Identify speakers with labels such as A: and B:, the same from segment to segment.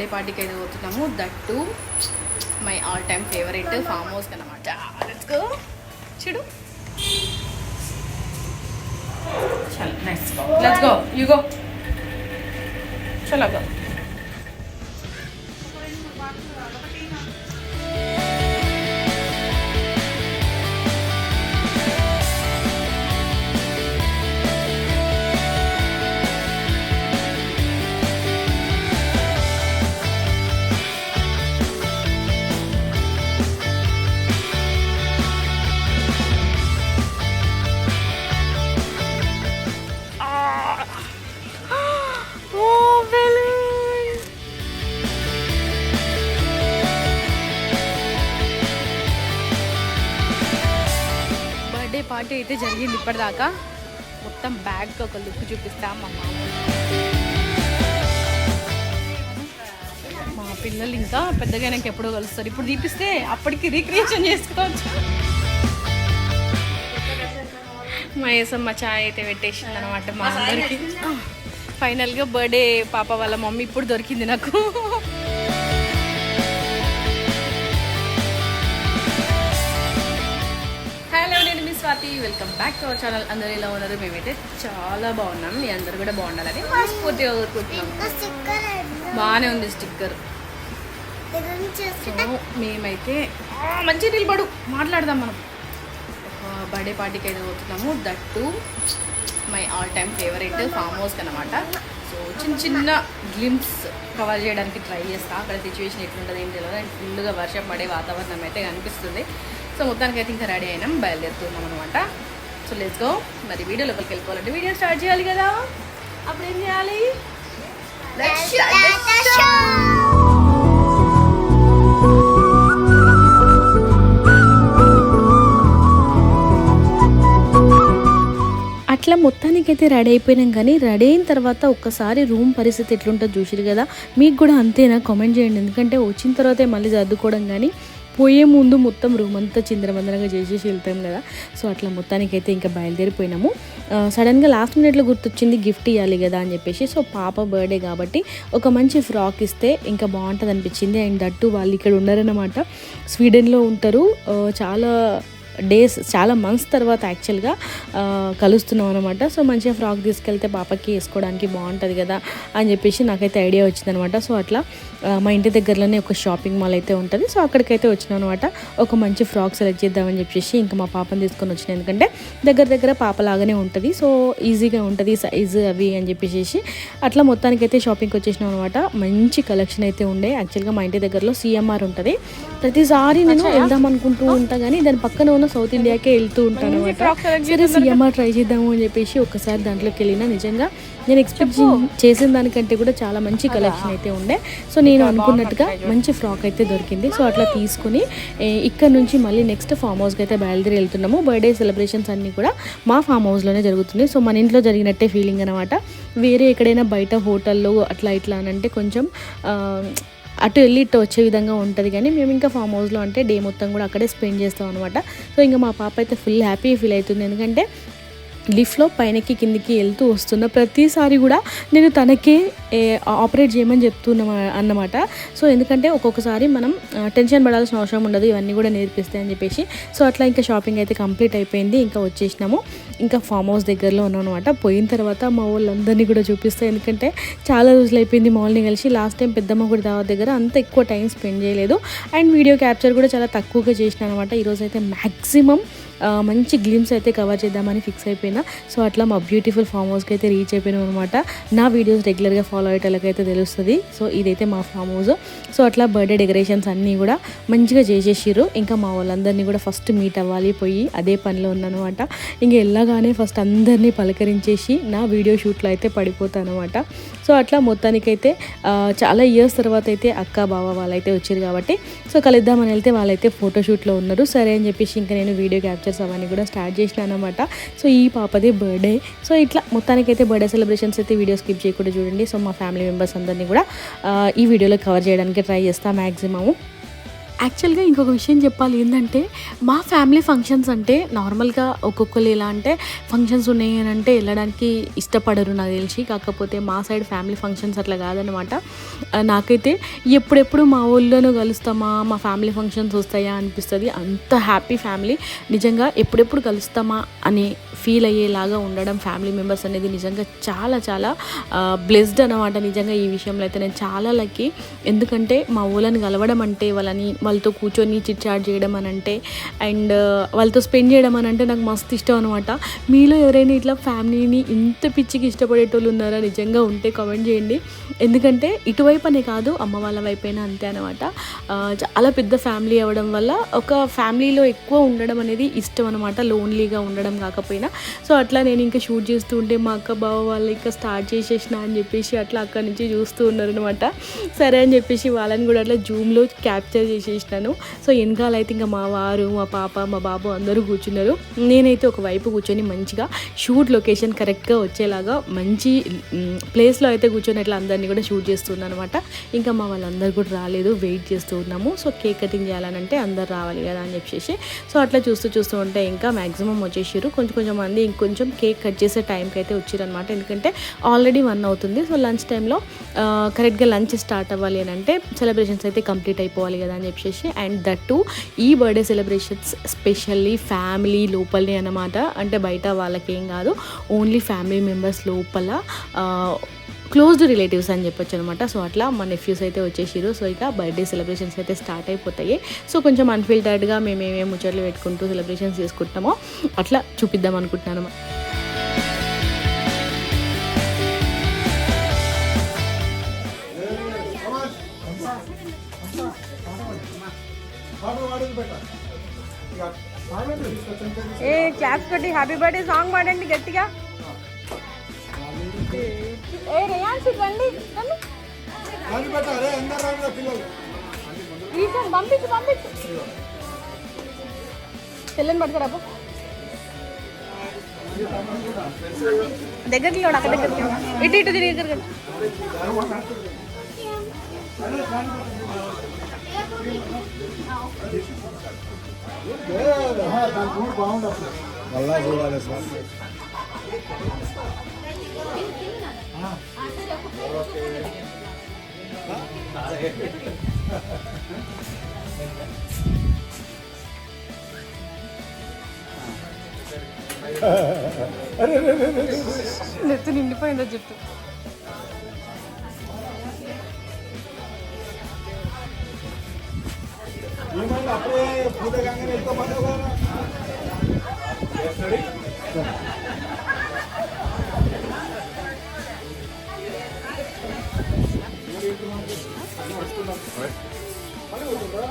A: Birthday పార్టీకి అయితే పోతున్నాము. That to my all time favourite farm house అనమాట చూడు. చల్ let's go you go you go చలో గో పార్టీ అయితే జరిగింది ఇప్పటిదాకా. మొత్తం బ్యాగ్ ఒక లుక్ చూపిస్తాం మా మా పిల్లలు ఇంకా పెద్దగా నాకు ఎప్పుడో కలుస్తారు. ఇప్పుడు తీపిస్తే అప్పటికి రీక్రియేషన్ చేసుకోవచ్చు. మా ఏసమ్మ చాయ్ అయితే పెట్టేసింది అనమాట మా అందరికి. ఫైనల్గా బర్త్డే పాప వాళ్ళ మమ్మీ ఇప్పుడు దొరికింది నాకు. Swathi welcome back to our channel అందరూ ఎలా ఉన్నారు? మేమైతే చాలా బాగున్నాం. మీ అందరు కూడా బాగుండాలని మనస్ఫూర్తిగా కోరుకుంటున్నాం. బాగానే ఉంది స్టిక్కర్. సో మేమైతే మంచి నిలబడు మాట్లాడదాం మనం. ఒక బర్త్డే పార్టీకి అయితే పోతున్నాము. That my all time favourite farm house అనమాట సో చిన్న చిన్న గ్లిమ్స్ కవర్ చేయడానికి ట్రై చేస్తా. అక్కడ సిచ్యువేషన్ ఎట్లుంటుంది ఏం తెలియదు అండ్ ఫుల్గా వర్షం పడే వాతావరణం అయితే కనిపిస్తుంది. సో మొత్తానికి అయితే ఇంకా రెడీ అయినాం బయలుదేరుతున్నాం అనమాట సో లెట్స్ గో మరి వీడియో లోపలికి వెళ్ళిపోవాలంటే వీడియో స్టార్ట్ చేయాలి కదా. అప్పుడు ఏం చేయాలి?
B: అట్లా మొత్తానికైతే రెడీ అయిపోయినాం కానీ రెడీ అయిన తర్వాత ఒక్కసారి రూమ్ పరిస్థితి ఎట్లుంటుందో చూసిరు కదా. మీకు కూడా అంతేనా? కామెంట్ చేయండి. ఎందుకంటే వచ్చిన తర్వాతే మళ్ళీ సర్దుకోవడం కానీ పోయే ముందు మొత్తం రూమ్ అంతా చిందరమందరగా చేసేసి వెళ్తాం కదా. సో అట్లా మొత్తానికైతే ఇంకా బయలుదేరిపోయినాము. సడన్గా లాస్ట్ మినిట్లో గుర్తొచ్చింది గిఫ్ట్ ఇవ్వాలి కదా అని చెప్పేసి. సో పాప బర్త్డే కాబట్టి ఒక మంచి ఫ్రాక్ ఇస్తే ఇంకా బాగుంటుంది అనిపించింది అండ్ దట్టు వాళ్ళు ఇక్కడ ఉన్నారన్నమాట. స్వీడన్లో ఉంటారు. చాలా డేస్ చాలా మంత్స్ తర్వాత యాక్చువల్గా కలుస్తున్నాం అనమాట సో మంచిగా ఫ్రాక్ తీసుకెళ్తే పాపకి వేసుకోవడానికి బాగుంటుంది కదా అని చెప్పేసి నాకైతే ఐడియా వచ్చిందనమాట సో అట్లా మా ఇంటి దగ్గరలోనే ఒక షాపింగ్ మాల్ అయితే ఉంటుంది. సో అక్కడికైతే వచ్చినాం అనమాట ఒక మంచి ఫ్రాక్ సెలెక్ట్ చేద్దామని చెప్పేసి ఇంకా మా పాపని తీసుకొని వచ్చిన. ఎందుకంటే దగ్గర దగ్గర పాపలాగానే ఉంటుంది. సో ఈజీగా ఉంటుంది సైజు అవి అని చెప్పేసి అట్లా మొత్తానికైతే షాపింగ్కి వచ్చేసినాం అనమాట మంచి కలెక్షన్ అయితే ఉండే. యాక్చువల్గా మా ఇంటి దగ్గరలో సిఎంఆర్ ఉంటుంది. ప్రతిసారి నేను వెళ్దాం అనుకుంటూ ఉంటా కానీ దాని పక్కన ఉన్న సౌత్ ఇండియాకే వెళ్తూ ఉంటాను అనమాట. సరే సిఎంఆర్ ట్రై చేద్దాము అని చెప్పేసి ఒక్కసారి దాంట్లోకి వెళ్ళినా నిజంగా. నేను ఎక్స్పెక్ట్ చేసిన దానికంటే కూడా చాలా మంచి కలెక్షన్ అయితే ఉండే. సో నేను అనుకున్నట్టుగా మంచి ఫ్రాక్ అయితే దొరికింది. సో అట్లా తీసుకుని ఇక్కడ నుంచి మళ్ళీ నెక్స్ట్ ఫామ్ హౌస్కి అయితే బయలుదేరి వెళ్తున్నాము. బర్త్డే సెలబ్రేషన్స్ అన్నీ కూడా మా ఫామ్ హౌస్లోనే జరుగుతుంది సో మన ఇంట్లో జరిగినట్టే ఫీలింగ్ అనమాట. వేరే ఎక్కడైనా బయట హోటల్లో అట్లా ఇట్లా అని అంటే కొంచెం అటు వెళ్ళి ఇటు వచ్చే విధంగా ఉంటుంది. కానీ మేము ఇంకా ఫామ్ హౌస్లో అంటే డే మొత్తం కూడా అక్కడే స్పెండ్ చేస్తాం అనమాట సో ఇంకా మా పాప అయితే ఫుల్ హ్యాపీ ఫీల్ అవుతుంది. ఎందుకంటే లిఫ్ట్లో పైనకి కిందికి వెళ్తూ వస్తున్న ప్రతిసారి కూడా నేను తనకే ఆపరేట్ చేయమని చెప్తున్నా అన్నమాట. సో ఎందుకంటే ఒక్కొక్కసారి మనం టెన్షన్ పడాల్సిన అవసరం ఉండదు. ఇవన్నీ కూడా నేర్పిస్తాయి అని చెప్పేసి. సో అట్లా ఇంకా షాపింగ్ అయితే కంప్లీట్ అయిపోయింది. ఇంకా వచ్చేసినాము. ఇంకా ఫామ్ హౌస్ దగ్గరలో ఉన్నాం అనమాట పోయిన తర్వాత మా వాళ్ళందరినీ కూడా చూపిస్తాయి ఎందుకంటే చాలా రోజులు అయిపోయింది మార్నింగ్ కలిసి. లాస్ట్ టైం పెద్దమ్మ గుడి దావా దగ్గర అంత ఎక్కువ టైం స్పెండ్ చేయలేదు. అండ్ వీడియో క్యాప్చర్ కూడా చాలా తక్కువగా చేసిన అనమాట ఈరోజు అయితే మ్యాక్సిమం మంచి గ్లిమ్స్ అయితే కవర్ చేద్దామని ఫిక్స్ అయిపోయినా. సో అట్లా మా బ్యూటిఫుల్ ఫామ్ హౌస్కి అయితే రీచ్ అయిపోయినాం అనమాట నా వీడియోస్ రెగ్యులర్గా ఫాలో అయ్యేటోళ్ళకైతే తెలుస్తుంది. సో ఇదైతే మా ఫామ్ హౌస్ సో అట్లా బర్త్డే డెకరేషన్స్ అన్నీ కూడా మంచిగా చేసేసిర్రు. ఇంకా మా వాళ్ళందరినీ కూడా ఫస్ట్ మీట్ అవ్వాలి పోయి అదే పనిలో ఉన్నానమాట ఇంక వెళ్ళగానే ఫస్ట్ అందరినీ పలకరించేసి నా వీడియో షూట్లో అయితే పడిపోతాను అనమాట సో అట్లా మొత్తానికైతే చాలా ఇయర్స్ తర్వాత అయితే అక్క బావ వాళ్ళైతే వచ్చారు కాబట్టి సో కలుద్దామని వెళ్తే వాళ్ళైతే ఫోటోషూట్లో ఉన్నారు. సరే అని చెప్పేసి ఇంకా నేను వీడియో క్యాప్చర్ పిక్చర్స్ అవన్నీ కూడా స్టార్ట్ చేసినాను అనమాట సో ఈ పాపదే బర్త్డే సో ఇట్లా మొత్తానికైతే బర్త్డే సెలబ్రేషన్స్ అయితే వీడియో స్కిప్ చేయకుండా చూడండి. సో మా ఫ్యామిలీ మెంబర్స్ అందరినీ కూడా ఈ వీడియోలో కవర్ చేయడానికి ట్రై చేస్తాను మ్యాక్సిమము యాక్చువల్గా ఇంకొక విషయం చెప్పాలి ఏంటంటే మా ఫ్యామిలీ ఫంక్షన్స్ అంటే నార్మల్గా ఒక్కొక్కరు ఎలా అంటే ఫంక్షన్స్ ఉన్నాయి అని అంటే వెళ్ళడానికి ఇష్టపడరు నాకు తెలిసి. కాకపోతే మా సైడ్ ఫ్యామిలీ ఫంక్షన్స్ అట్లా కాదనమాట నాకైతే ఎప్పుడెప్పుడు మా ఊళ్ళోనూ కలుస్తామా మా ఫ్యామిలీ ఫంక్షన్స్ వస్తాయా అనిపిస్తుంది. అంత హ్యాపీ ఫ్యామిలీ నిజంగా ఎప్పుడెప్పుడు కలుస్తామా అని ఫీల్ అయ్యేలాగా ఉండడం ఫ్యామిలీ మెంబర్స్ అనేది నిజంగా చాలా చాలా బ్లెస్డ్ అనమాట నిజంగా ఈ విషయంలో అయితే. నేను చాలా లక్కీ ఎందుకంటే మా ఊళ్ళని కలవడం అంటే వాళ్ళని వాళ్ళతో కూర్చొని చిట్ చాట్ చేయడం అని అంటే అండ్ వాళ్ళతో స్పెండ్ చేయడం అని అంటే నాకు మస్తు ఇష్టం అనమాట మీలో ఎవరైనా ఇట్లా ఫ్యామిలీని ఇంత పిచ్చికి ఇష్టపడేటోళ్ళు ఉన్నారా? నిజంగా ఉంటే కామెంట్ చేయండి. ఎందుకంటే ఇటువైపు అనే కాదు అమ్మ వాళ్ళ వైపైనా అంతే అనమాట చాలా పెద్ద ఫ్యామిలీ అవ్వడం వల్ల ఒక ఫ్యామిలీలో ఎక్కువ ఉండడం అనేది ఇష్టం అనమాట లోన్లీగా ఉండడం కాకపోయినా. సో అట్లా నేను ఇంకా షూట్ చేస్తూ ఉంటే మా అక్క బావ వాళ్ళు ఇంకా స్టార్ట్ చేసేసిన అని చెప్పేసి అట్లా అక్కడి నుంచి చూస్తూ ఉన్నారనమాట సరే అని చెప్పేసి వాళ్ళని కూడా అట్లా జూమ్లో క్యాప్చర్ చేసేసినాను. సో వెనకాల అయితే ఇంకా మా వారు మా పాప మా బాబు అందరూ కూర్చున్నారు. నేనైతే ఒక వైపు కూర్చొని మంచిగా షూట్ లొకేషన్ కరెక్ట్గా వచ్చేలాగా మంచి ప్లేస్లో అయితే కూర్చొని అట్లా అందరినీ కూడా షూట్ చేస్తున్నాను అనమాట ఇంకా మా వాళ్ళందరూ కూడా రాలేదు వెయిట్ చేస్తూ ఉన్నాము. సో కేక్ కటింగ్ చేయాలనంటే అందరు రావాలి కదా అని చెప్పేసి. సో అట్లా చూస్తూ చూస్తూ ఉంటే ఇంకా మ్యాక్సిమం వచ్చేసారు కొంచెం కొంచెం మంది ఇంకొంచెం కేక్ కట్ చేసే టైంకి అయితే వచ్చారనమాట ఎందుకంటే ఆల్రెడీ వన్ అవుతుంది. సో లంచ్ టైంలో కరెక్ట్గా లంచ్ స్టార్ట్ అవ్వాలి అని అంటే సెలబ్రేషన్స్ అయితే కంప్లీట్ అయిపోవాలి కదా అని చెప్పేసి. అండ్ దట్ టూ ఈ బర్త్డే సెలబ్రేషన్స్ స్పెషల్లీ ఫ్యామిలీ లోపలనే అనమాట అంటే బయట వాళ్ళకేం కాదు. ఓన్లీ ఫ్యామిలీ మెంబర్స్ లోపల క్లోజ్డ్ రిలేటివ్స్ అని చెప్పొచ్చు అనమాట సో అట్లా మా నెఫ్యూస్ అయితే వచ్చేసారు సో ఇక బర్త్డే సెలబ్రేషన్స్ అయితే స్టార్ట్ అయిపోతాయి. సో కొంచెం అన్ఫిల్టర్డ్గా మేము ఏమేమి ముచ్చట్లు పెట్టుకుంటూ సెలబ్రేషన్స్ చేసుకుంటామో అట్లా చూపిద్దాం అనుకుంటున్నాను
A: ఏ క్లాప్స్ కొట్టి హ్యాపీ బర్త్డే సాంగ్ పాడండి గట్టిగా. ఏ రేయాన్సి రండి రండి ఈ సాంగ్ పంపించు పంపించు చెల్లెని పడతారా అప్పు దగ్గరికి లేడు అక్కడ దగ్గరికి లేడు. ఇటు ఇటు తిరిగి దగ్గరికి
C: మళ్ళా చూడాలి సార్
A: నెత్తి నిండిపోయిందో జుట్టు
C: ఏమైంది అప్పుడే పూజ గంగని వెళ్ళిపోమన్నావు కదా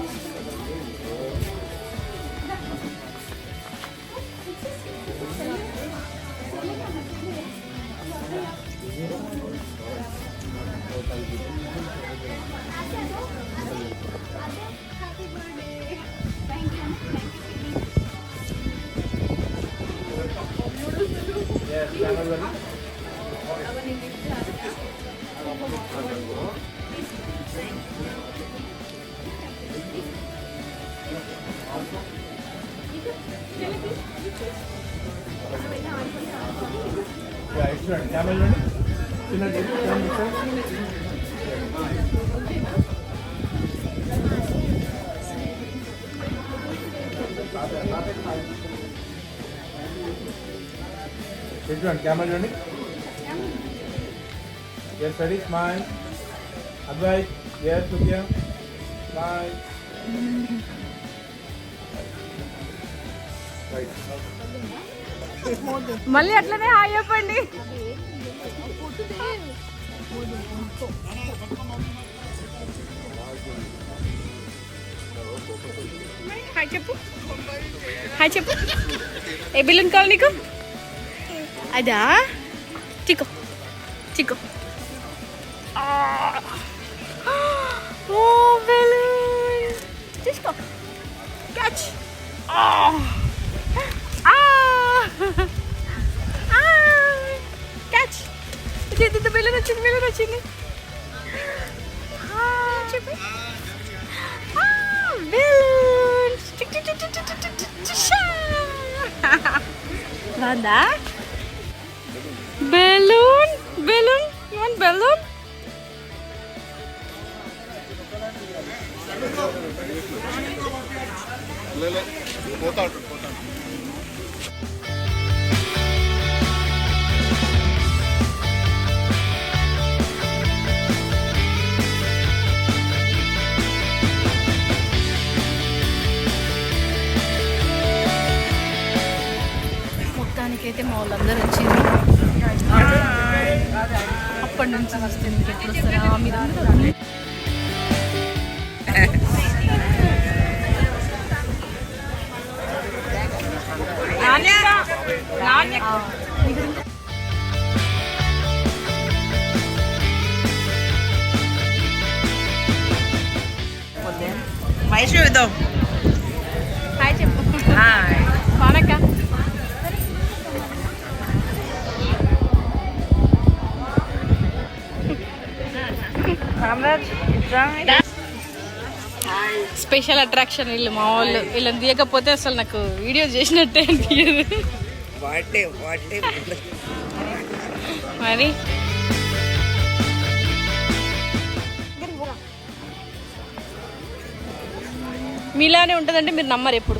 C: చూడండి కెమెరా చూడండి చిన్నది చూడండి కెమెరా చూడండి yes ready smile Advait yes సుఖ్య smile right
A: మళ్ళీ అట్లనే హాయ్ చెప్పండి. హాయ్ చెప్పు. హాయ్ చెప్పు. ఏ బిల్లున్ కావాలి నీకు? అదా? చికో చికో ఓ బెలూన్ తీసుకో. క్యాచ్. ఆ. క్యాచ్ ఇది బెలూన్ వచ్చింది బెలూన్ వచ్చింది చెప్పు బాగుందా బెలూన్ బెలూన్ వన్ బెలూన్ మొత్తానికైతే మా వాళ్ళందరూ వచ్చింది అప్పటి నుంచి వస్తే మీకు ఎప్పుడు వస్తారా? మీరందరూ
D: వైష్ణవితో
A: హాయ్ చెప్పు.
D: హాయ్
A: బానక్క స్పెషల్ అట్రాక్షన్ వీళ్ళు మా వాళ్ళు వీళ్ళని తీయకపోతే అసలు నాకు వీడియో చేసినట్టే అనిపించదు మరి? మీలానే ఉంటుందంటే మీరు నమ్మరు ఎప్పుడు.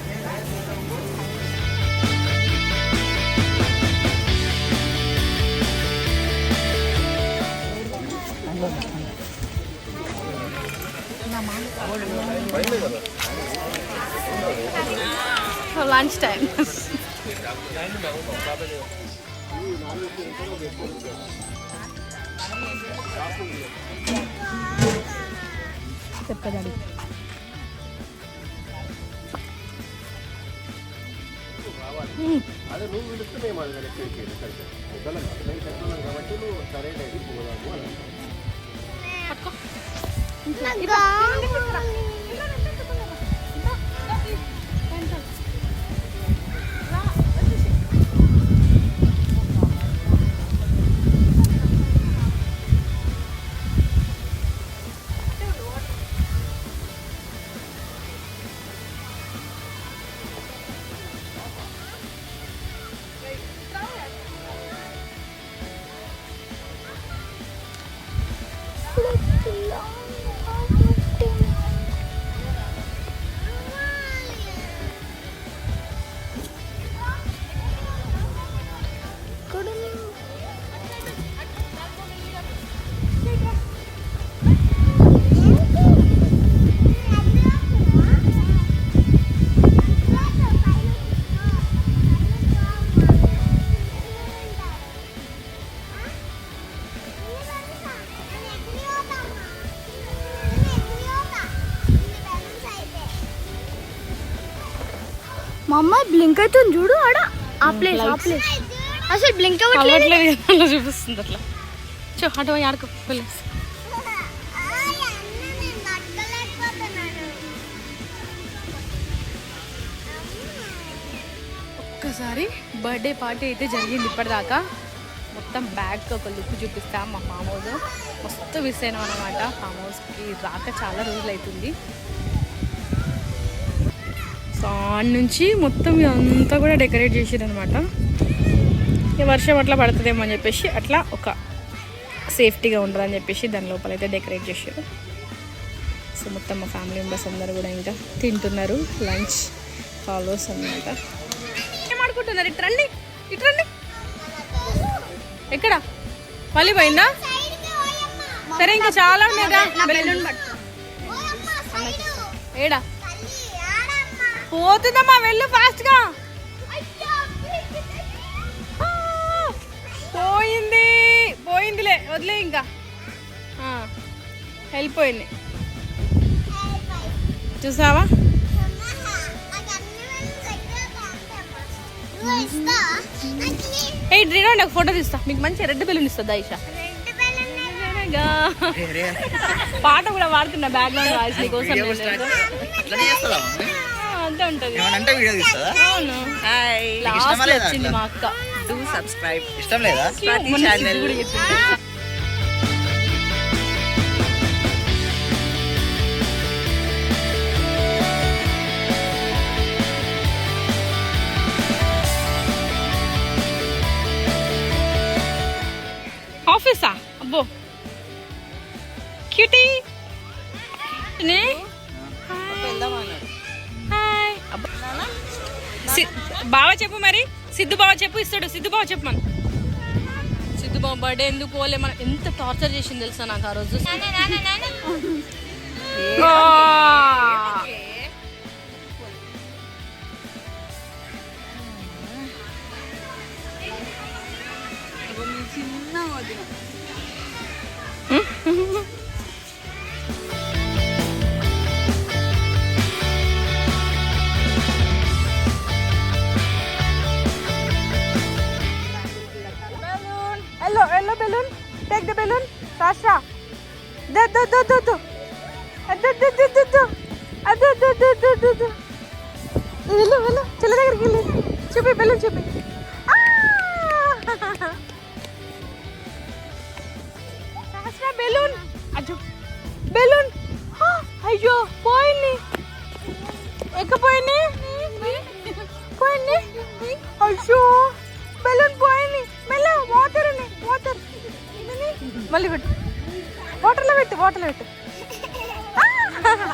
A: Bless you. ఏమండి లంచ్ టైం చెప్పదండి
E: మా బ్లింక్ అవుతుంది చూడు ఆడ. ఆ ప్లేస్ ఆ ప్లేస్ అసలు బ్లింక్ అవ్వట్లేదు.
A: చూపిస్తుంది అట్లా. చూ అటు ఆడుకో ప్లీజ్ ఒక్కసారి బర్త్డే పార్టీ అయితే జరిగింది ఇప్పటిదాకా. మొత్తం బ్యాగ్ ఒక లుక్ చూపిస్తాం మా ఫామ్ హౌస్ మస్తు మిస్ అయినాం అనమాట ఫామ్ హౌస్కి రాక చాలా రోజులు అవుతుంది ఆడ నుంచి మొత్తం ఇదంతా కూడా డెకరేట్ చేసారు అనమాట ఈ వర్షం అట్లా పడుతుందేమో అని చెప్పేసి అట్లా ఒక సేఫ్టీగా ఉండదని చెప్పేసి దాని లోపల అయితే డెకరేట్ చేసారు సో మొత్తం మా ఫ్యామిలీ మెంబర్స్ అందరు కూడా ఇంకా తింటున్నారు. లంచ్ ఫాలోస్ అనమాట ఏమాడుకుంటున్నారు ఇటు రండి ఇటు రండి. ఎక్కడ? మళ్ళీ పోయిందా? సరే ఇంకా చాలా ఉన్నాయిగా బెలూన్ ఏడా? పోతుందమ్మా వెళ్ళు ఫాస్ట్గా పోయింది పోయిందిలే వదిలే ఇంకా వెళ్ళిపోయింది చూసావా ఏ డ్రీడో నాకు ఫోటో తీస్తా మీకు మంచి రెడ్ బెలూన్ ఇస్తా దాయిషా పాట కూడా వాడుతున్నా బ్యాక్గ్రౌండ్ వాయిస్ నీకోసం అంతే ఉంటది.
D: అంటే వీడియో తీస్తుందా?
A: అవును.
D: హాయ్.
A: లాస్ట్ వచ్చింది? మా అక్క.
D: డూ సబ్స్క్రైబ్ ఇష్టం లేదా?
A: మొన్న సిద్ధు ఇస్తాడు సిద్ధు బావ బర్త్డే ఎందుకు పోలే? మనం ఎంత టార్చర్ చేసింది తెలుసా నాకు ఆ రోజు? ধর ধর ধর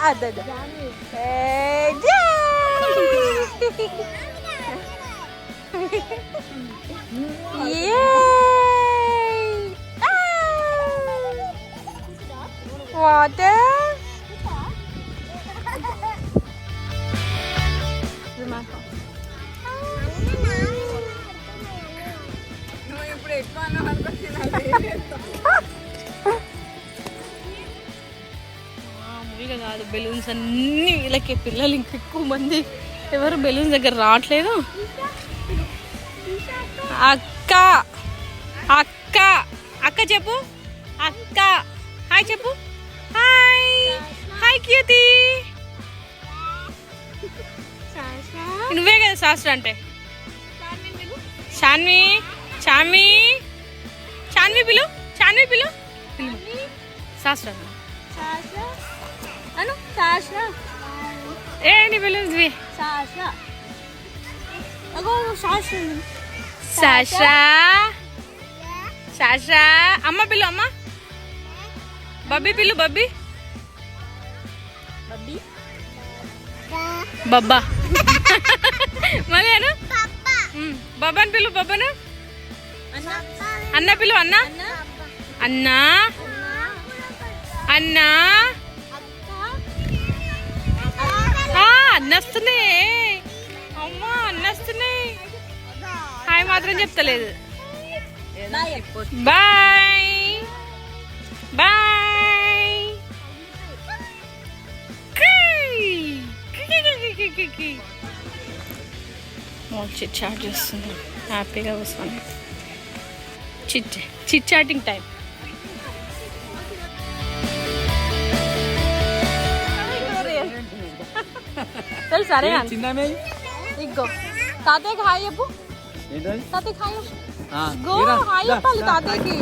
A: ఆ, అదే అదే ఏ, జై! Yay! Ah! Water. మామూలుగా కాదు. బెలూన్స్ అన్ని వీళ్ళకి. పిల్లలు ఇంక ఎక్కువ మంది ఎవరు బెలూన్స్ దగ్గర రావట్లేదు. అక్క! అక్క! అక్క చెప్పు. అక్క! హాయ్ చెప్పు. హాయ్! హాయ్ క్యూతి నువ్వే కదా శాస్త్ర అంటే. షాన్వి? చామి చాన్వి పిలు? చాన్వి పిలు? శాస్త్ర అను శాస్త్ర ఏ నీ పిలు శాస్త్ర శాస్త్ర అమ్మ పిల్లు అమ్మ బబ్బీ పిల్లు బబ్బీ బబ్బా మళ్ళీ అను ఉమ్, బబ్బాని పిల్లు బబ్బను అన్న పిల్లు అన్న అన్న అన్న ఆ, అన్న అన్నస్తున్నాయి అమ్మా అన్నస్తున్నాయి హాయ్ మాత్రం చెప్తలేదు. బాయ్. బాయ్. చిట్ చాట్ చేస్తుంది హ్యాపీగా వస్తుంది చిట్ చిట్ చాటింగ్ టైం తెలుసు సరే
C: చిన్నమే
A: ఇగ్గో తాతయ్యకి హాయ్ చెప్పు తాతయ్యకి హాయ్ గో హాయ్ చెప్పాలి తాతయ్యకి.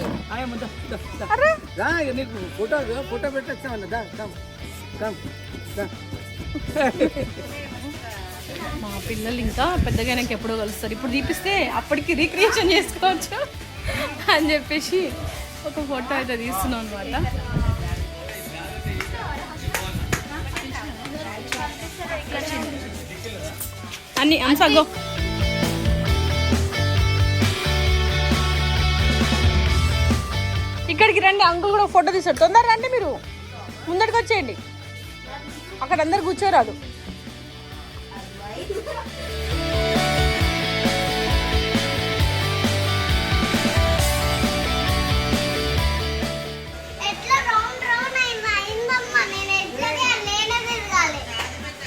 A: అరే
C: నీకు ఫోటో ఫోటో పెట్టేస్తామన్న దా కమ్ కమ్ దా
A: మా పిల్లలు ఇంకా పెద్దగా నాకు ఎప్పుడో కలుస్తారు. ఇప్పుడు తీపిస్తే అప్పటికి రీక్రియేషన్ చేసుకోవచ్చు అని చెప్పేసి ఒక ఫోటో అయితే తీస్తున్నాం అనమాట అన్ని అంసాగో ఇక్కడికి రండి అంకుల్ కూడా ఫోటో తీసాడు. తొందర రండి మీరు. ముందటికి వచ్చేయండి. అక్కడ అందరు కూర్చోరాదు.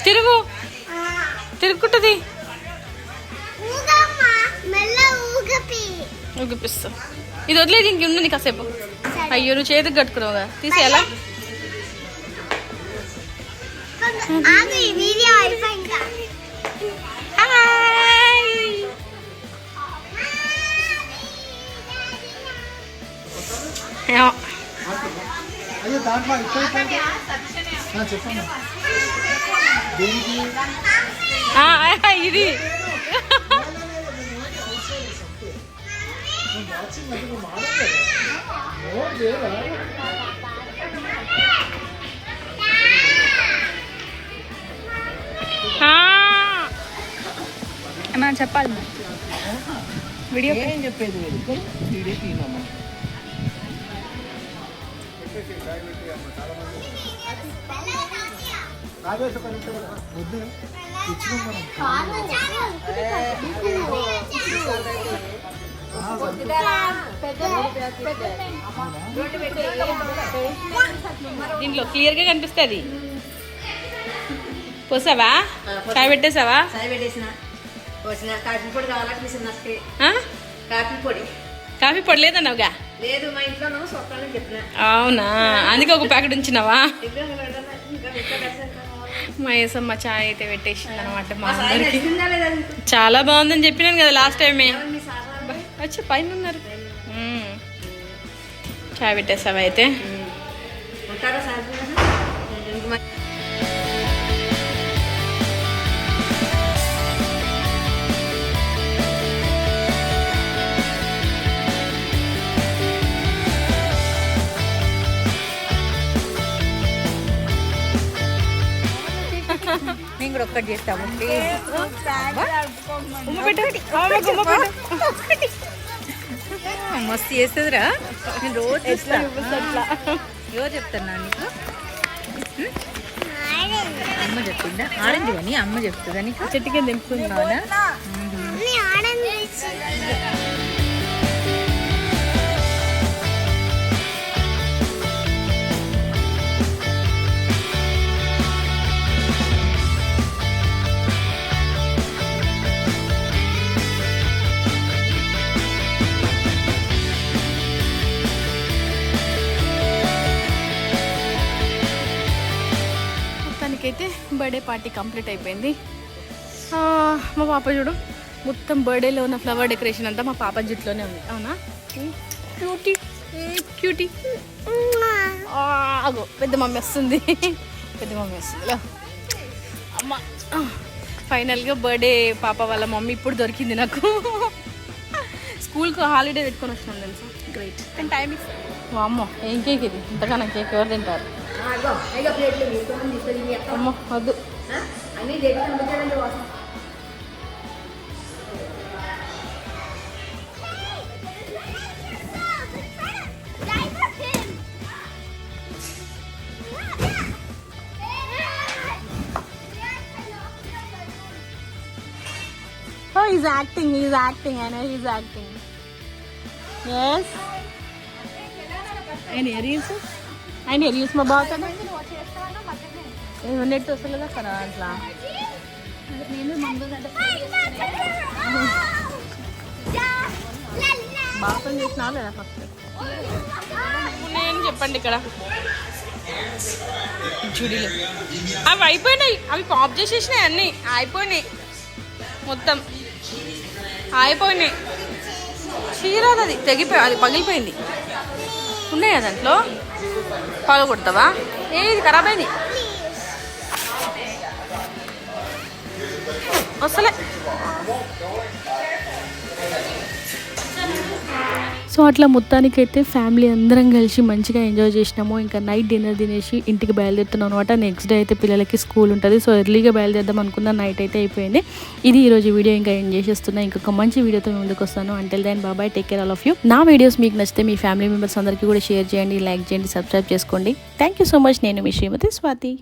A: తిరుగు.
E: ఊగపి.
A: ఊగిపిస్తా. ఇది వదిలేదు ఇంక ఉంది కాసేపు. అయ్యో నువ్వు చేతికి కట్టుకున్నావు కదా. తీసేయాలా?
C: చెప్పండి
A: ఇది. ఏమన్నా చెప్పాలి? వీడియో
C: ఏం చెప్పేది వీడియో తీయమమ్మా. రాజేష్
A: దీంట్లో క్లియర్గా కనిపిస్తుంది. పోసావా? చాయ్ పెట్టేసావా?
F: కాఫీ పొడి కావాలంటే మిషన్ నస్తే
A: ఆ?
F: కాఫీ పొడి.
A: కాఫీ పొడలేదన్నావుగా
F: లేదు మా ఇంట్లో సొక్కాలని చెప్పిన.
A: అవునా? అందుకే ఒక ప్యాకెట్ ఉంచినావా? మా ఏసమ్మ చాయ్ అయితే పెట్టేసింది అనమాట మా అందరికి? చాలా బాగుందని చెప్పినాను కదా లాస్ట్ టైమే
F: వాళ్ళు?
A: వచ్చి పైన ఉన్నారు. చాయ్ పెట్టేసావా
F: కూడా ఒక్కటి చేస్తాము. మస్తు చేస్తుందిరా. నేను రోజు చూస్తా ఎవరు చెప్తున్నా నీకు? అమ్మ చెప్పిందా? ఆరెంజ్ కానీ అమ్మ చెప్తుందా నీకు?
A: చెట్టుకి దింపుకున్నావునా పార్టీ కంప్లీట్ అయిపోయింది. ఆ, మా పాప చూడు మొత్తం బర్త్డేలో ఉన్న ఫ్లవర్ డెకరేషన్ అంతా మా పాప జుట్లోనే ఉంది. అవునా? క్యూటీ క్యూటీ అగో పెద్ద మమ్మీ వస్తుంది. పెద్ద మమ్మీ వస్తుంది. అమ్మ ఫైనల్గా బర్త్డే పాప వాళ్ళ మమ్మీ ఇప్పుడు దొరికింది నాకు. స్కూల్కి హాలిడే పెట్టుకొని వచ్చినాను తెలుసా? గ్రేట్ కానీ టైం అమ్మో ఏం కేక్ ఇది? ఇంతకన్నా కేక్ ఎవరు తింటారు? అమ్మో వద్దు.
F: I need data temperature the.
A: Oh, he's acting, he's acting, I know he's acting. Yes? And here he is. And here he. Net వస్తలేదా? కదా అట్లా. పని చేసినా లేదా ఫస్ట్? నేను చెప్పండి ఇక్కడ? చూడీలు. అవి అయిపోయినాయి. అవి పాప్ చేసేసినాయి అన్నీ. అయిపోయినాయి. మొత్తం. అయిపోయినాయి. చీరది అది తెగిపోయి అది పగిలిపోయింది. ఉన్నాయా దాంట్లో? పాలు కొడతావా? ఏ ఇది ఖరాబ్ అయింది. అసలే.
B: సో అట్లా మొత్తానికైతే ఫ్యామిలీ అందరం కలిసి మంచిగా ఎంజాయ్ చేసినాము. ఇంకా నైట్ డిన్నర్ తినేసి ఇంటికి బయలుదేరుతున్నాం అనమాట నెక్స్ట్ డే అయితే పిల్లలకి స్కూల్ ఉంటుంది. సో ఎర్లీగా బయలుదేరదాం అనుకున్న నైట్ అయితే అయిపోయింది. ఇది ఈరోజు వీడియో ఇంకా ఎండ్ చేసేస్తున్నా. ఇంకొక మంచి వీడియోతో ముందుకు వస్తాను. అంటెల్ దాన్ బాబాయ్ take care all of you నా వీడియోస్ మీకు నచ్చితే మీ ఫ్యామిలీ మెంబర్స్ అందరికీ కూడా షేర్ చేయండి లైక్ చేయండి సబ్స్క్రైబ్ చేసుకోండి. థ్యాంక్ యూ సో మచ్ నేను మీ శ్రీమతి స్వాతి.